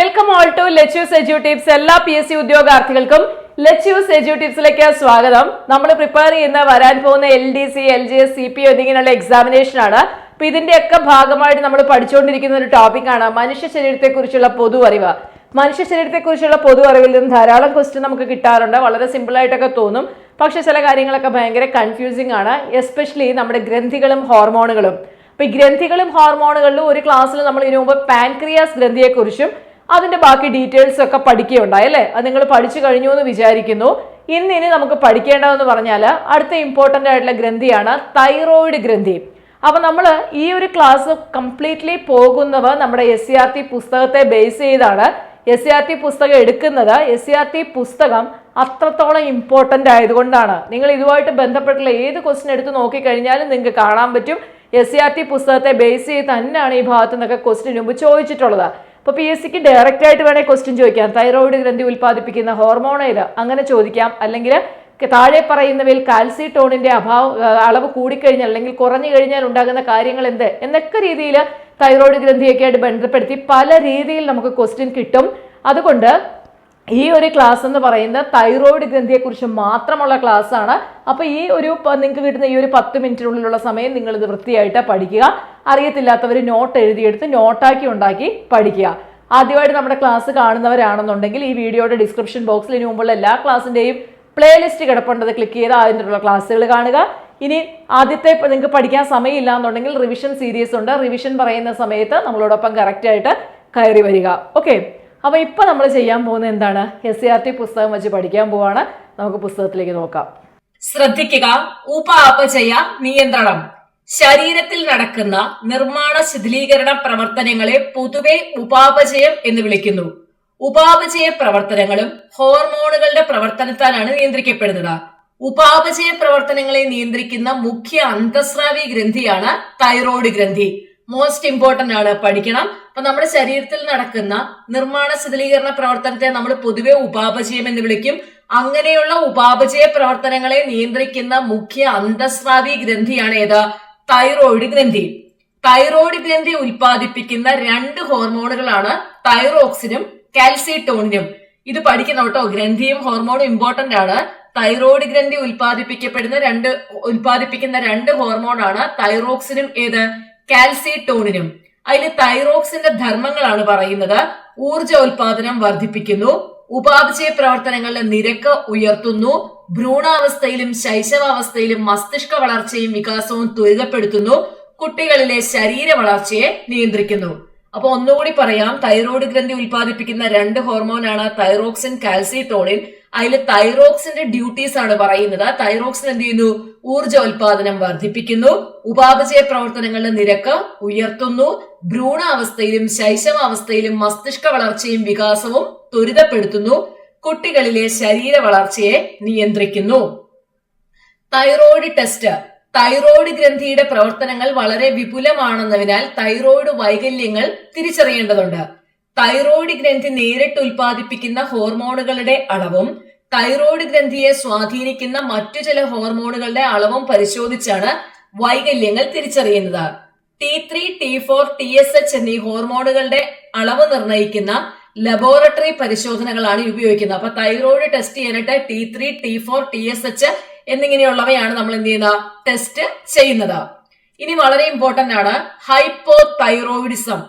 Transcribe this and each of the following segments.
Welcome all to Lechus Edutives എല്ലാ P S C ഉദ്യോഗാർത്ഥികൾക്കും ലെച്യൂസ് എജ്യൂട്ടീവ്സിലേക്ക് സ്വാഗതം. നമ്മൾ പ്രിപ്പയർ ചെയ്യുന്ന വരാൻ പോകുന്ന L D C L G S C P എന്നിങ്ങനെയുള്ള എക്സാമിനേഷൻ ആണ്. അപ്പൊ ഇതിന്റെയൊക്കെ ഭാഗമായിട്ട് നമ്മൾ പഠിച്ചുകൊണ്ടിരിക്കുന്ന ഒരു ടോപ്പിക്കാണ് മനുഷ്യ ശരീരത്തെക്കുറിച്ചുള്ള പൊതു അറിവ് മനുഷ്യ ശരീരത്തെക്കുറിച്ചുള്ള പൊതു അറിവിൽ നിന്ന് ധാരാളം ക്വസ്റ്റ്യൻ നമുക്ക് കിട്ടാറുണ്ട്. വളരെ സിമ്പിൾ ആയിട്ടൊക്കെ തോന്നും. പക്ഷെ ചില കാര്യങ്ങളൊക്കെ ഭയങ്കര കൺഫ്യൂസിംഗ് ആണ്. എസ്പെഷ്യലി നമ്മുടെ ഗ്രന്ഥികളും ഹോർമോണുകളും അപ്പൊ ഈ ഗ്രന്ഥികളും ഹോർമോണുകളിലും ഒരു ക്ലാസ്സിൽ നമ്മൾ ഇതിനു മുമ്പ് പാൻക്രിയാസ് ഗ്രന്ഥിയെക്കുറിച്ചും അതിന്റെ ബാക്കി ഡീറ്റെയിൽസ് ഒക്കെ പഠിക്കുകയുണ്ടായി അല്ലേ? അത് നിങ്ങൾ പഠിച്ചു കഴിഞ്ഞു എന്ന് വിചാരിക്കുന്നു. ഇന്ന് ഇനി നമുക്ക് പഠിക്കേണ്ടതെന്ന് പറഞ്ഞാൽ അടുത്ത ഇമ്പോർട്ടന്റ് ആയിട്ടുള്ള ഗ്രന്ഥിയാണ് തൈറോയിഡ് ഗ്രന്ഥി. അപ്പൊ നമ്മൾ ഈ ഒരു ക്ലാസ് കംപ്ലീറ്റ്ലി പോകുന്നവ നമ്മുടെ എസ് സി ആർ ടി പുസ്തകത്തെ ബേസ് ചെയ്താണ്. എസ് സി ആർ ടി പുസ്തകം എടുക്കുന്നത് എസ് സി ആർ ടി പുസ്തകം അത്രത്തോളം ഇമ്പോർട്ടന്റ് ആയതുകൊണ്ടാണ്. നിങ്ങൾ ഇതുമായിട്ട് ബന്ധപ്പെട്ടുള്ള ഏത് ക്വസ്റ്റ്യൻ എടുത്ത് നോക്കിക്കഴിഞ്ഞാലും നിങ്ങൾക്ക് കാണാൻ പറ്റും. എസ് സി ആർ ടി പുസ്തകത്തെ ബേസ് ചെയ്ത് തന്നെയാണ് ഈ ഭാഗത്തു നിന്നൊക്കെ ക്വസ്റ്റ്യൻ മുമ്പ് ചോദിച്ചിട്ടുള്ളത്. അപ്പോൾ പി എസ് സിക്ക് ഡയറക്റ്റ് ആയിട്ട് വേണേൽ ക്വസ്റ്റ്യൻ ചോദിക്കാം. തൈറോയിഡ് ഗ്രന്ഥി ഉൽപ്പാദിപ്പിക്കുന്ന ഹോർമോൺ ഏത്? അങ്ങനെ ചോദിക്കാം. അല്ലെങ്കിൽ താഴെ പറയുന്നവയിൽ കാൽസിട്ടോണിന്റെ അഭാവം അളവ് കൂടിക്കഴിഞ്ഞാൽ അല്ലെങ്കിൽ കുറഞ്ഞു കഴിഞ്ഞാൽ ഉണ്ടാകുന്ന കാര്യങ്ങൾ എന്ത്? എന്നൊക്കെ രീതിയിൽ തൈറോയിഡ് ഗ്രന്ഥിയൊക്കെ ആയിട്ട് ബന്ധപ്പെടുത്തി പല രീതിയിൽ നമുക്ക് ക്വസ്റ്റ്യൻ കിട്ടും. അതുകൊണ്ട് ഈ ഒരു ക്ലാസ് എന്ന് പറയുന്നത് തൈറോയിഡ് ഗ്രന്ഥിയെക്കുറിച്ച് മാത്രമുള്ള ക്ലാസ് ആണ്. അപ്പോൾ ഈ ഒരു നിങ്ങൾക്ക് കിട്ടുന്ന ഈ ഒരു പത്ത് മിനിറ്റിനുള്ളിലുള്ള സമയം നിങ്ങൾ ഇത് വൃത്തിയായിട്ട് പഠിക്കുക. അറിയത്തില്ലാത്തവർ നോട്ട് എഴുതിയെടുത്ത് നോട്ടാക്കി ഉണ്ടാക്കി പഠിക്കുക. ആദ്യമായിട്ട് നമ്മുടെ ക്ലാസ് കാണുന്നവരാണെന്നുണ്ടെങ്കിൽ ഈ വീഡിയോയുടെ ഡിസ്ക്രിപ്ഷൻ ബോക്സിൽ ഇനി മുമ്പുള്ള എല്ലാ ക്ലാസ്സിന്റെയും പ്ലേലിസ്റ്റ് കിടപ്പുണ്ടത് ക്ലിക്ക് ചെയ്ത് ആദ്യമായിട്ടുള്ള ക്ലാസ്സുകൾ കാണുക. ഇനി ആദ്യത്തെ നിങ്ങൾക്ക് പഠിക്കാൻ സമയമില്ല എന്നുണ്ടെങ്കിൽ റിവിഷൻ സീരീസ് ഉണ്ട്. റിവിഷൻ പറയുന്ന സമയത്ത് നമ്മളോടൊപ്പം കറക്റ്റായിട്ട് കയറി വരിക. ഓക്കെ അപ്പൊ ഇപ്പോൾ നമ്മൾ ചെയ്യാൻ പോകുന്നത് എന്താണ്? എസ് സി ആർ ടി പുസ്തകം വെച്ച് പഠിക്കാൻ പോവാണ്. നമുക്ക് പുസ്തകത്തിലേക്ക് നോക്കാം. ശ്രദ്ധിക്കുക. ഉപാപചയ നിയന്ത്രണം. ശരീരത്തിൽ നടക്കുന്ന നിർമ്മാണ ശിഥിലീകരണ പ്രവർത്തനങ്ങളെ പൊതുവെ ഉപാപചയം എന്ന് വിളിക്കുന്നു. ഉപാപചയ പ്രവർത്തനങ്ങളും ഹോർമോണുകളുടെ പ്രവർത്തനത്താലാണ് നിയന്ത്രിക്കപ്പെടുന്നത്. ഉപാപചയ പ്രവർത്തനങ്ങളെ നിയന്ത്രിക്കുന്ന മുഖ്യ അന്തസ്രാവി ഗ്രന്ഥിയാണ് തൈറോയ്ഡ് ഗ്രന്ഥി. മോസ്റ്റ് ഇമ്പോർട്ടന്റ് ആണ്. പഠിക്കണം. അപ്പൊ നമ്മുടെ ശരീരത്തിൽ നടക്കുന്ന നിർമ്മാണ ശിഥിലീകരണ പ്രവർത്തനത്തെ നമ്മൾ പൊതുവെ ഉപാപചയം എന്ന് വിളിക്കും. അങ്ങനെയുള്ള ഉപാപചയ പ്രവർത്തനങ്ങളെ നിയന്ത്രിക്കുന്ന മുഖ്യ അന്തസ്രാവി ഗ്രന്ഥിയാണ് ഏത്? തൈറോയിഡ് ഗ്രന്ഥി. തൈറോയിഡ് ഗ്രന്ഥി ഉൽപ്പാദിപ്പിക്കുന്ന രണ്ട് ഹോർമോണുകളാണ് തൈറോക്സിനും കാൽസിട്ടോണിനും ഇത് പഠിക്കണം കേട്ടോ. ഗ്രന്ഥിയും ഹോർമോണും ഇമ്പോർട്ടന്റ് ആണ്. തൈറോയിഡ് ഗ്രന്ഥി ഉൽപ്പാദിപ്പിക്കപ്പെടുന്ന രണ്ട് ഉൽപ്പാദിപ്പിക്കുന്ന രണ്ട് ഹോർമോണാണ് തൈറോക്സിനും ഏത്? കാൽസിട്ടോണിനും അതിൽ തൈറോക്സിന്റെ ധർമ്മങ്ങളാണ് പറയുന്നത്. ഊർജ ഉൽപാദനം വർദ്ധിപ്പിക്കുന്നു. ഉപാപചയ പ്രവർത്തനങ്ങളുടെ നിരക്ക് ഉയർത്തുന്നു. ഭ്രൂണാവസ്ഥയിലും ശൈശവാവസ്ഥയിലും മസ്തിഷ്ക വളർച്ചയും വികാസവും ത്വരിതപ്പെടുത്തുന്നു. കുട്ടികളിലെ ശരീര വളർച്ചയെ നിയന്ത്രിക്കുന്നു. അപ്പൊ ഒന്നുകൂടി പറയാം തൈറോയ്ഡ് ഗ്രന്ഥി ഉൽപ്പാദിപ്പിക്കുന്ന രണ്ട് ഹോർമോനാണ് തൈറോക്സിൻ കാൽസിട്ടോണിൻ അതിൽ തൈറോക്സിന്റെ ഡ്യൂട്ടീസ് ആണ് പറയുന്നത്. തൈറോക്സിൻ എന്ത് ചെയ്യുന്നു? ഊർജ ഉൽപാദനം വർദ്ധിപ്പിക്കുന്നു. ഉപാപചയ പ്രവർത്തനങ്ങളുടെ നിരക്ക് ഉയർത്തുന്നു. ഭ്രൂണാവസ്ഥയിലും ശൈശവാവസ്ഥയിലും മസ്തിഷ്ക വളർച്ചയും വികാസവും ത്വരിതപ്പെടുത്തുന്നു. കുട്ടികളിലെ ശരീര വളർച്ചയെ നിയന്ത്രിക്കുന്നു. Thyroid test. തൈറോയ്ഡ് ഗ്രന്ഥിയുടെ പ്രവർത്തനങ്ങൾ വളരെ വിപുലമാണെന്നതിനാൽ തൈറോയ്ഡ് വൈകല്യങ്ങൾ തിരിച്ചറിയേണ്ടതുണ്ട്. തൈറോയ്ഡ് ഗ്രന്ഥി നേരിട്ട് ഉൽപ്പാദിപ്പിക്കുന്ന ഹോർമോണുകളുടെ അളവും തൈറോയ്ഡ് ഗ്രന്ഥിയെ സ്വാധീനിക്കുന്ന മറ്റു ചില ഹോർമോണുകളുടെ അളവും പരിശോധിച്ചാണ് വൈകല്യങ്ങൾ തിരിച്ചറിയുന്നത്. T three T four T S H എന്നീ ഹോർമോണുകളുടെ അളവ് നിർണയിക്കുന്ന ലബോറട്ടറി പരിശോധനകളാണ് ഉപയോഗിക്കുന്നത്. അപ്പൊ തൈറോയ്ഡ് ടെസ്റ്റ് ചെയ്യാനായിട്ട് T three T four T S H എന്നിങ്ങനെയുള്ളവയാണ് നമ്മൾ എന്ത് ചെയ്യുന്ന ടെസ്റ്റ് ചെയ്യുന്നത്. ഇനി വളരെ ഇമ്പോർട്ടന്റ് ആണ് ഹൈപ്പോ തൈറോയിഡിസം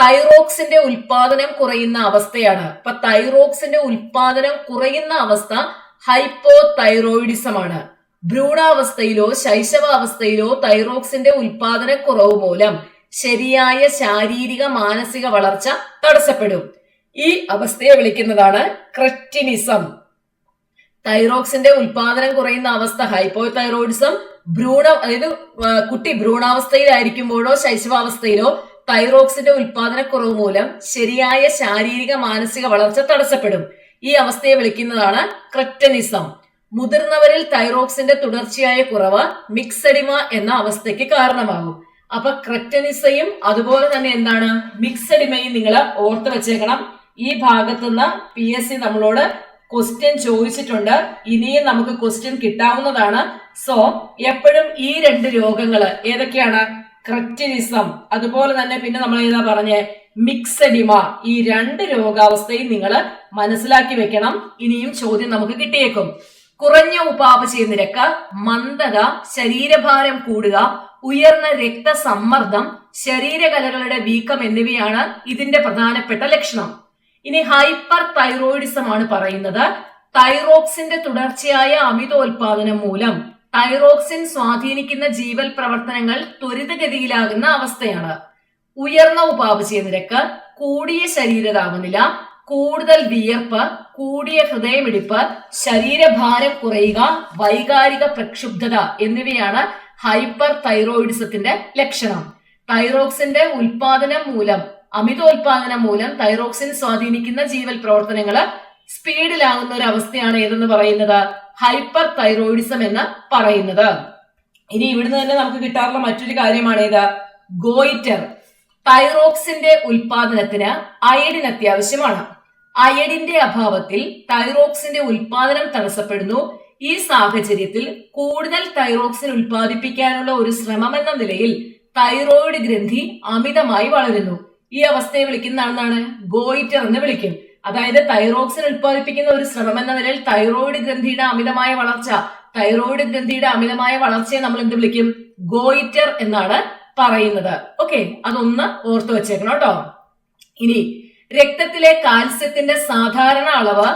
തൈറോക്സിന്റെ ഉൽപാദനം കുറയുന്ന അവസ്ഥയാണ്. അപ്പൊ തൈറോക്സിന്റെ ഉൽപാദനം കുറയുന്ന അവസ്ഥ ഹൈപ്പോ തൈറോയിഡിസം ആണ് ഭ്രൂണാവസ്ഥയിലോ ശൈശവാവസ്ഥയിലോ തൈറോക്സിന്റെ ഉൽപാദനക്കുറവ് മൂലം ശരിയായ ശാരീരിക മാനസിക വളർച്ച തടസ്സപ്പെടും. ഈ അവസ്ഥയെ വിളിക്കുന്നതാണ് ക്രറ്റിനിസം. തൈറോക്സിന്റെ ഉൽപാദനം കുറയുന്ന അവസ്ഥ ഹൈപ്പോ തൈറോയിഡിസം ഭ്രൂണ അതായത് കുട്ടി ഭ്രൂണാവസ്ഥയിലായിരിക്കുമ്പോഴോ ശൈശവാവസ്ഥയിലോ തൈറോക്സിന്റെ ഉൽപാദനക്കുറവ് മൂലം ശരിയായ ശാരീരിക മാനസിക വളർച്ച തടസ്സപ്പെടും. ഈ അവസ്ഥയെ വിളിക്കുന്നതാണ് ക്രെറ്റനിസം. മുതിർന്നവരിൽ തൈറോക്സിന്റെ തുടർച്ചയായ കുറവ് മിക്സഡിമ എന്ന അവസ്ഥയ്ക്ക് കാരണമാകും. അപ്പൊ ക്രെറ്റനിസയും അതുപോലെ തന്നെ എന്താണ്? മിക്സഡിമയും നിങ്ങൾ ഓർത്ത് വെച്ചേക്കണം. ഈ ഭാഗത്തു നിന്ന് പി എസ് സി നമ്മളോട് ക്വസ്റ്റ്യൻ ചോദിച്ചിട്ടുണ്ട്. ഇനിയും നമുക്ക് ക്വസ്റ്റ്യൻ കിട്ടാവുന്നതാണ്. സോ എപ്പോഴും ഈ രണ്ട് രോഗങ്ങൾ ഏതൊക്കെയാണ്? ക്രറ്റിനിസം അതുപോലെ തന്നെ പിന്നെ നമ്മൾ ഏതാ പറഞ്ഞേ? മിക്സഡിമ. ഈ രണ്ട് രോഗാവസ്ഥയും നിങ്ങൾ മനസ്സിലാക്കി വെക്കണം. ഇനിയും ചോദ്യം നമുക്ക് കിട്ടിയേക്കും. കുറഞ്ഞ ഉപാപചയ നിരക്ക് മന്ദത ശരീരഭാരം കൂടുക ഉയർന്ന രക്തസമ്മർദ്ദം ശരീരകലകളുടെ വീക്കം എന്നിവയാണ് ഇതിന്റെ പ്രധാനപ്പെട്ട ലക്ഷണം. ഇനി ഹൈപ്പർ തൈറോയിഡിസം ആണ് പറയുന്നത്. തൈറോക്സിന്റെ തുടർച്ചയായ അമിതോൽപാദനം മൂലം. തൈറോക്സിൻ സ്വാധീനിക്കുന്ന ജീവൽ പ്രവർത്തനങ്ങൾ ത്വരിതഗതിയിലാകുന്ന അവസ്ഥയാണ്. ഉയർന്ന ഉപാപചയ നിരക്ക് കൂടിയ ശരീര താപനില കൂടുതൽ വിയർപ്പ് കൂടിയ ഹൃദയമിടിപ്പ് ശരീരഭാരം കുറയുക വൈകാരിക പ്രക്ഷുബ്ധത എന്നിവയാണ് ഹൈപ്പർ തൈറോയിഡിസത്തിന്റെ ലക്ഷണം. തൈറോക്സിന്റെ ഉൽപാദനം മൂലം അമിതോൽപാദനം മൂലം തൈറോക്സിൻ സ്വാധീനിക്കുന്ന ജീവൽ പ്രവർത്തനങ്ങൾ സ്പീഡിലാകുന്ന ഒരു അവസ്ഥയാണ് ഏതെന്ന് പറയുന്നത്? ഹൈപ്പർ തൈറോയിഡിസം എന്ന് പറയുന്നത്. ഇനി ഇവിടുന്ന് തന്നെ നമുക്ക് കിട്ടാറുള്ള മറ്റൊരു കാര്യമാണ് ഗോയിറ്റർ. തൈറോക്സിന്റെ ഉൽപാദനത്തിന് അയഡിൻ അത്യാവശ്യമാണ്. അയഡിന്റെ അഭാവത്തിൽ തൈറോക്സിന്റെ ഉൽപാദനം തടസ്സപ്പെടുന്നു. ഈ സാഹചര്യത്തിൽ കൂടുതൽ തൈറോക്സിൻ ഉൽപ്പാദിപ്പിക്കാനുള്ള ഒരു ശ്രമം എന്ന നിലയിൽ തൈറോയിഡ് ഗ്രന്ഥി അമിതമായി വളരുന്നു. ഈ അവസ്ഥയെ വിളിക്കുന്ന എന്താണ് ഗോയിറ്റർ എന്ന് വിളിക്കും. അതായത് തൈറോക്സിൻ ഉൽപ്പാദിപ്പിക്കുന്ന ഒരു ശ്രമം എന്ന നിലയിൽ തൈറോയിഡ് ഗ്രന്ഥിയുടെ അമിതമായ വളർച്ച തൈറോയിഡ് ഗ്രന്ഥിയുടെ അമിതമായ വളർച്ചയെ നമ്മൾ എന്ത് വിളിക്കും? ഗോയിറ്റർ എന്നാണ് പറയുന്നത്. ഓക്കെ അതൊന്ന് ഓർത്തു വെച്ചേക്കണം കേട്ടോ. ഇനി രക്തത്തിലെ കാൽസ്യത്തിന്റെ സാധാരണ അളവ്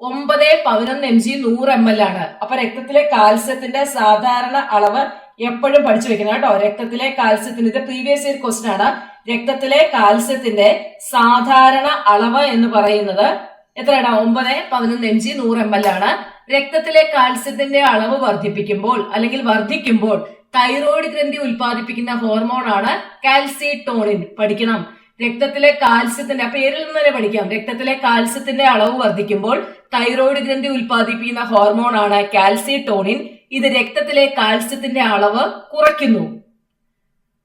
ഒമ്പത് പതിനൊന്ന് എം ജി നൂറ് എം എൽ ആണ്. അപ്പൊ രക്തത്തിലെ കാൽസ്യത്തിന്റെ സാധാരണ അളവ് എപ്പോഴും പഠിച്ചു വെക്കണം കേട്ടോ. രക്തത്തിലെ കാൽസ്യത്തിന് ഇത് പ്രീവിയസ് ഇയർ ക്വസ്റ്റൻ ആണ്. രക്തത്തിലെ കാൽസ്യത്തിന്റെ സാധാരണ അളവ് എന്ന് പറയുന്നത് എത്രയാണ്? ഒമ്പത് പതിനൊന്ന് എം ജി നൂറ് എം എൽ ആണ്. രക്തത്തിലെ കാൽസ്യത്തിന്റെ അളവ് വർദ്ധിപ്പിക്കുമ്പോൾ അല്ലെങ്കിൽ വർദ്ധിക്കുമ്പോൾ തൈറോയിഡ് ഗ്രന്ഥി ഉൽപ്പാദിപ്പിക്കുന്ന ആണ് കാൽസിട്ടോണിൻ പഠിക്കണം. രക്തത്തിലെ കാൽസ്യത്തിന്റെ ആ പേരിൽ നിന്ന് തന്നെ പഠിക്കാം. രക്തത്തിലെ കാൽസ്യത്തിന്റെ അളവ് വർദ്ധിക്കുമ്പോൾ തൈറോയിഡ് ഗ്രന്ഥി ഉൽപ്പാദിപ്പിക്കുന്ന ആണ് കാൽസിട്ടോണിൻ ഇത് രക്തത്തിലെ കാൽസ്യത്തിന്റെ അളവ് കുറയ്ക്കുന്നു.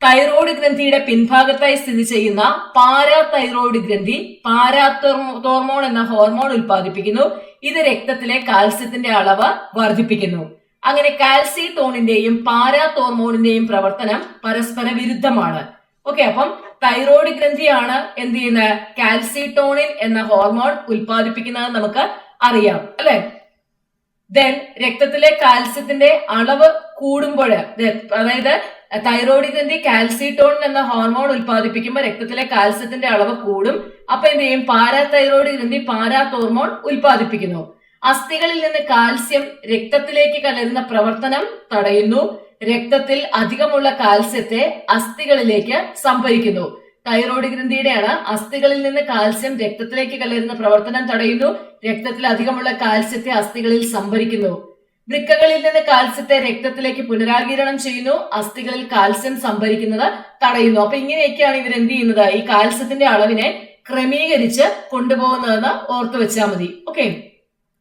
തൈറോയ്ഡ് ഗ്രന്ഥിയുടെ പിൻഭാഗത്തായി സ്ഥിതി ചെയ്യുന്ന പാരാ തൈറോയ്ഡ് ഗ്രന്ഥി പാരാത്തോർമോൺ എന്ന ഹോർമോൺ ഉൽപ്പാദിപ്പിക്കുന്നു. ഇത് രക്തത്തിലെ കാൽസ്യത്തിന്റെ അളവ് വർദ്ധിപ്പിക്കുന്നു. അങ്ങനെ കാൽസിയത്തോണിന്റെയും പാരാ തോർമോണിന്റെയും പ്രവർത്തനം പരസ്പര വിരുദ്ധമാണ്. ഓക്കെ അപ്പം തൈറോയ്ഡ് ഗ്രന്ഥിയാണ് എന്ത് ചെയ്യുന്നത്? കാൽസിട്ടോണിൻ എന്ന ഹോർമോൺ ഉൽപ്പാദിപ്പിക്കുന്നത് നമുക്ക് അറിയാം അല്ലെ? ദെൻ രക്തത്തിലെ കാൽസ്യത്തിന്റെ അളവ് കൂടുമ്പോൾ അതായത് തൈറോയിഡിൽ നിന്ന് കാൽസിട്ടോൺ എന്ന ഹോർമോൺ ഉൽപ്പാദിപ്പിക്കുമ്പോൾ രക്തത്തിലെ കാൽസ്യത്തിന്റെ അളവ് കൂടും. അപ്പൊ എന്ത് ചെയ്യും? പാരാതൈറോയ്ഡ് ഗ്രന്ഥി പാരാതോർമോൺ ഉൽപ്പാദിപ്പിക്കുന്നു. അസ്ഥികളിൽ നിന്ന് കാൽസ്യം രക്തത്തിലേക്ക് കലരുന്ന പ്രവർത്തനം തടയുന്നു. രക്തത്തിൽ അധികമുള്ള കാൽസ്യത്തെ അസ്ഥികളിലേക്ക് സംഭരിക്കുന്നു. തൈറോയ്ഡ് ഗ്രന്ഥിയുടെയാണ് അസ്ഥികളിൽ നിന്ന് കാൽസ്യം രക്തത്തിലേക്ക് കലരുന്ന പ്രവർത്തനം തടയുന്നു. രക്തത്തിൽ അധികമുള്ള കാൽസ്യത്തെ അസ്ഥികളിൽ സംഭരിക്കുന്നു. വൃക്കകളിൽ നിന്ന് കാൽസ്യത്തെ രക്തത്തിലേക്ക് പുനരാഗീരണം ചെയ്യുന്നു. അസ്ഥികളിൽ കാൽസ്യം സംഭരിക്കുന്നത് തടയുന്നു. അപ്പൊ ഇങ്ങനെയൊക്കെയാണ് ഇവർ എന്ത് ചെയ്യുന്നത്? ഈ കാൽസ്യത്തിന്റെ അളവിനെ ക്രമീകരിച്ച് കൊണ്ടുപോകുന്നതെന്ന് ഓർത്തു വെച്ചാൽ മതി. ഓക്കെ?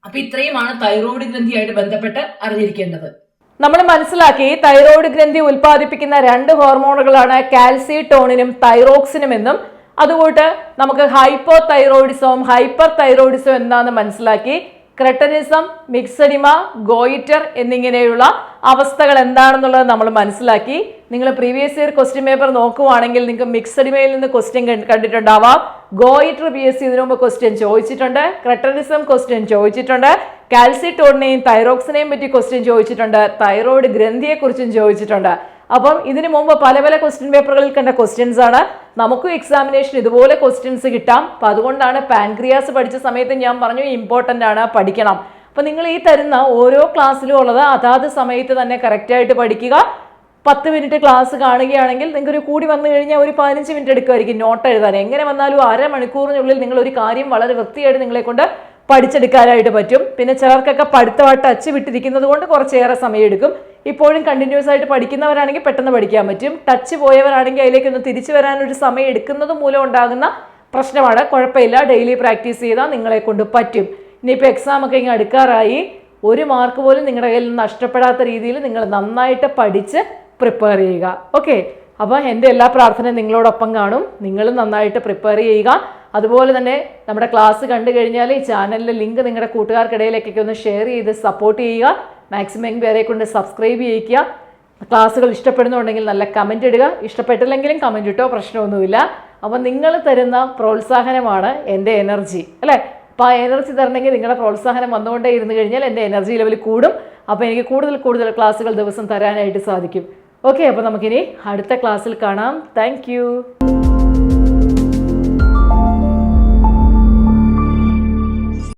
അപ്പൊ ഇത്രയുമാണ് തൈറോയ്ഡ് ഗ്രന്ഥിയായിട്ട് ബന്ധപ്പെട്ട് അറിഞ്ഞിരിക്കേണ്ടത്. നമ്മൾ മനസ്സിലാക്കി തൈറോയ്ഡ് ഗ്രന്ഥി ഉൽപ്പാദിപ്പിക്കുന്ന രണ്ട് ഹോർമോണുകളാണ് കാൽസിട്ടോണിനും തൈറോക്സിനും എന്നും അതുകൊണ്ട് നമുക്ക് ഹൈപ്പോ തൈറോയിഡിസവും ഹൈപ്പർ തൈറോയിഡിസവും എന്താണെന്ന് മനസ്സിലാക്കി ക്രെട്ടനിസം മിക്സഡിമ ഗോയിറ്റർ എന്നിങ്ങനെയുള്ള അവസ്ഥകൾ എന്താണെന്നുള്ളത് നമ്മൾ മനസ്സിലാക്കി. നിങ്ങൾ പ്രീവിയസ് ഇയർ ക്വസ്റ്റ്യൻ പേപ്പർ നോക്കുവാണെങ്കിൽ നിങ്ങൾക്ക് മിക്സഡിമയിൽ നിന്ന് ക്വസ്റ്റ്യൻ കണ്ടിട്ടുണ്ടാവാം. ഗോയിറ്റർ പി എസ് സി ഇതിനു മുമ്പ് ക്വസ്റ്റ്യൻ ചോദിച്ചിട്ടുണ്ട്. ക്രട്ടനിസം ക്വസ്റ്റ്യൻ ചോദിച്ചിട്ടുണ്ട്. കാൽസിറ്റോണിനെയും തൈറോക്സിനെയും പറ്റി ക്വസ്റ്റ്യൻ ചോദിച്ചിട്ടുണ്ട്. തൈറോയ്ഡ് ഗ്രന്ഥിയെക്കുറിച്ചും ചോദിച്ചിട്ടുണ്ട്. അപ്പം ഇതിനു മുമ്പ് പല പല ക്വസ്റ്റ്യൻ പേപ്പറുകളിൽ കണ്ട ക്വസ്റ്റ്യൻസ് ആണ്. നമുക്കും എക്സാമിനേഷൻ ഇതുപോലെ ക്വസ്റ്റ്യൻസ് കിട്ടാം. അപ്പം അതുകൊണ്ടാണ് പാൻക്രിയാസ് പഠിച്ച സമയത്ത് ഞാൻ പറഞ്ഞു ഇമ്പോർട്ടന്റ് ആണ് പഠിക്കണം. അപ്പം നിങ്ങൾ ഈ തരുന്ന ഓരോ ക്ലാസ്സിലും ഉള്ളത് അതാത് സമയത്ത് തന്നെ കറക്റ്റായിട്ട് പഠിക്കുക. പത്ത് മിനിറ്റ് ക്ലാസ് കാണുകയാണെങ്കിൽ നിങ്ങൾക്ക് ഒരു കൂടി വന്നു കഴിഞ്ഞാൽ ഒരു പതിനഞ്ച് മിനിറ്റ് എടുക്കുമായിരിക്കും നോട്ട് എഴുതാൻ. എങ്ങനെ വന്നാലും അരമണിക്കൂറിനുള്ളിൽ നിങ്ങൾ ഒരു കാര്യം വളരെ വൃത്തിയായിട്ട് നിങ്ങളെ കൊണ്ട് പഠിച്ചെടുക്കാനായിട്ട് പറ്റും. പിന്നെ ചിലർക്കൊക്കെ പഠിത്തമായിട്ട് ടച്ച് വിട്ടിരിക്കുന്നത് കൊണ്ട് കുറച്ചേറെ സമയം എടുക്കും. ഇപ്പോഴും കണ്ടിന്യൂസ് ആയിട്ട് പഠിക്കുന്നവരാണെങ്കിൽ പെട്ടെന്ന് പഠിക്കാൻ പറ്റും. ടച്ച് പോയവരാണെങ്കിൽ അതിലേക്ക് ഒന്ന് തിരിച്ചു വരാനൊരു സമയം എടുക്കുന്നത് മൂലം ഉണ്ടാകുന്ന പ്രശ്നമാണ്. കുഴപ്പമില്ല. ഡെയിലി പ്രാക്ടീസ് ചെയ്താൽ നിങ്ങളെ കൊണ്ട് പറ്റും. ഇനിയിപ്പോൾ എക്സാം ഒക്കെ ഇങ്ങനെ അടുക്കാറായി. ഒരു മാർക്ക് പോലും നിങ്ങളുടെ കയ്യിൽ നഷ്ടപ്പെടാത്ത രീതിയിൽ നിങ്ങൾ നന്നായിട്ട് പഠിച്ച് പ്രിപ്പയർ ചെയ്യുക. ഓക്കെ അപ്പോൾ എന്റെ എല്ലാ പ്രാർത്ഥനയും നിങ്ങളോടൊപ്പം കാണും. നിങ്ങളും നന്നായിട്ട് പ്രിപ്പയർ ചെയ്യുക. അതുപോലെ തന്നെ നമ്മുടെ ക്ലാസ് കണ്ടു കഴിഞ്ഞാൽ ഈ ചാനലിലെ ലിങ്ക് നിങ്ങളുടെ കൂട്ടുകാർക്കിടയിലേക്കൊക്കെ ഒന്ന് ഷെയർ ചെയ്ത് സപ്പോർട്ട് ചെയ്യുക. മാക്സിമം പേരെ കൊണ്ട് സബ്സ്ക്രൈബ് ചെയ്യിക്കുക. ക്ലാസ്സുകൾ ഇഷ്ടപ്പെടുന്നുണ്ടെങ്കിൽ നല്ല കമന്റ് ഇടുക. ഇഷ്ടപ്പെട്ടില്ലെങ്കിലും കമന്റ് ഇട്ടോ പ്രശ്നമൊന്നുമില്ല. അപ്പോൾ നിങ്ങൾ തരുന്ന പ്രോത്സാഹനമാണ് എന്റെ എനർജി അല്ലേ? അപ്പോൾ ആ എനർജി തരണമെങ്കിൽ നിങ്ങളുടെ പ്രോത്സാഹനം വന്നുകൊണ്ടേ ഇരുന്ന് കഴിഞ്ഞാൽ എന്റെ എനർജി ലെവൽ കൂടും. അപ്പോൾ എനിക്ക് കൂടുതൽ കൂടുതൽ ക്ലാസ്സുകൾ ദിവസം തരാനായിട്ട് സാധിക്കും. ഓക്കെ അപ്പോൾ നമുക്കിനി അടുത്ത ക്ലാസ്സിൽ കാണാം. താങ്ക്